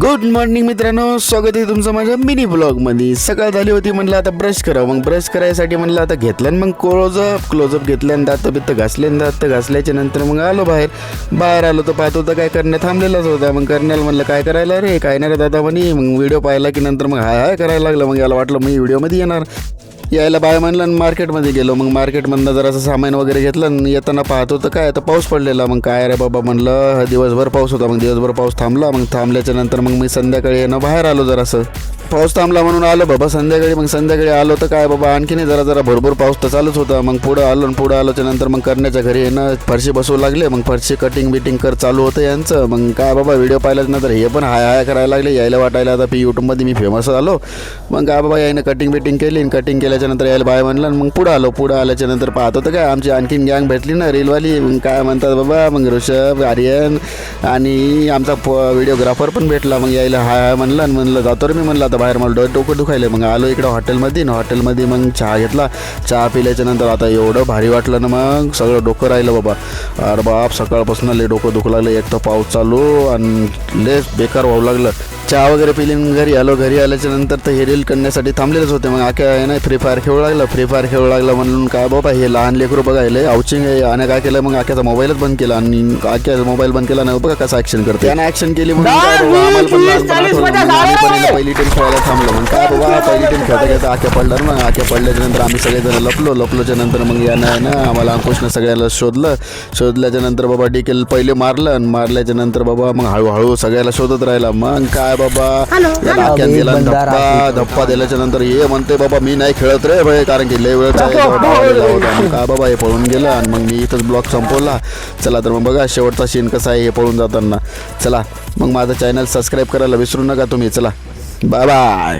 Good morning मित्रांनो. स्वागत आहे तुमचं माझ्या मिनी ब्लॉगमध्ये सकाळ झाली होती म्हणलं आता ब्रश करा मग ब्रश करायसाठी म्हणलं आता घेतलं आणि मग क्लोजअप क्लोजअप घेतलं आणि दात बित्त घासल्यान दात घासल्याच्या नंतर मग आलो बाहेर. बाहेर आलो तर पाहतो तर काय करण्या थांबलेलाच होता. मग करण्याला म्हणलं काय करायला रे? काय नाही रे दादा म्हणे. मग व्हिडिओ पाहिला की नंतर मग हाय हाय करायला लागलं. मग याला वाटलं मी व्हिडिओमध्ये येणार. यायला बाय म्हणलं आणि मार्केटमध्ये गेलो. मग मार्केटमधनं जरासं सामान वगैरे घेतलं आणि येताना पाहतो तर काय आता पाऊस पडलेला. मग काय रे बाबा म्हणलं दिवसभर पाऊस होता. मग दिवसभर पाऊस थांबला. मग थांबल्याच्या नंतर मग मी संध्याकाळी येणं बाहेर आलो जरासं. पाऊस थांबला म्हणून आलो बाबा संध्याकाळी मग संध्याकाळी आलो तर काय बाबा आणखीन जरा जरा भरपूर पाऊस तर चालूच होता. मग पुढं आलो आणि पुढं आलोच्या नंतर मग करण्याच्या घरी येणं फरशी बसवू लागले. मग फरशी कटिंग बिटिंग कर चालू होतं यांचं. मग काय बाबा व्हिडिओ पाहिल्याच्या नंतर हे पण हाय हाय करायला लागले. यायला वाटायला आता पी यूट्यूबमध्ये मी फेमस आलो मग काय बाबा यायनं कटिंग बिटिंग केली आणि कटिंग केल्याच्यानंतर यायला बाय म्हणलं आणि मग पुढं आलो. पुढं आल्याच्यानंतर पाहतो तर काय आमची आणखीन गँग भेटली ना रीलवाली मग काय म्हणतात बाबा मग ऋषभ आर्यन आणि आमचा व्हिडिओग्राफर पण भेटला. मग यायला हाय हाय म्हणलं आणि म्हणलं जातो रे. मी म्हणलं आता बाहेर मला डो- डोकं दुखायलं मग आलो इकडं हॉटेलमध्ये ना हॉटेलमध्ये मग चहा घेतला. चहा पिल्याच्या नंतर आता एवढं भारी वाटलं ना मग. सगळं डोकं राहिलं बाबा. अरे बाप सकाळपासून लय डोकं दुखू लागलं. एक तर पाऊस चालू आणि लय बेकार व्हावं लागलं. चहा वगैरे पिली घरी आलो. घरी आल्याच्यानंतर तर हे रील करण्यासाठी थांबलेलेच होते. मग आख्या आहे ना फ्री फायर खेळू लागलं. फ्री फायर खेळू लागलं म्हणून काय बाबा हे लहान लेकरू बघायला अवचिंग आहे. आणि काय केलं मग आख्याचा मोबाईलच बंद केला. आणि आख्याचा मोबाईल बंद केला नाही बघा कसं ॲक्शन करते त्यानं ॲक्शन केली म्हणून काय बाबा आम्हाला पण लहानपणात पहिली टीम खेळायला थांबलो. मग काय बाबा पहिली टीम खेळता खेळता आख्या पडला ना. मग आख्या पडल्याच्या नंतर आम्ही सगळेजण लपलो. लपलोच्या नंतर मग यानं आहे ना आम्हाला अंकुशनं सगळ्याला शोधलं. शोधल्याच्या नंतर बाबा डिकेल पहिले मारलं. आणि मारल्याच्या नंतर बाबा मग हळूहळू सगळ्याला शोधत राहिला. मग काय बाबा? दिला आणि बंदा धप्पा. धप्पा दिल्याच्या नंतर हे म्हणते बाबा मी नाही खेळत रे भाई कारण की लय मग काय बाबा हे पळून गेलं आणि मग मी इथंच ब्लॉक संपवला. चला तर मग बघा शेवटचा सीन कसा आहे हे पळून जाताना. चला मग माझं चॅनल सबस्क्राईब करायला विसरू नका तुम्ही. चला बाय बाय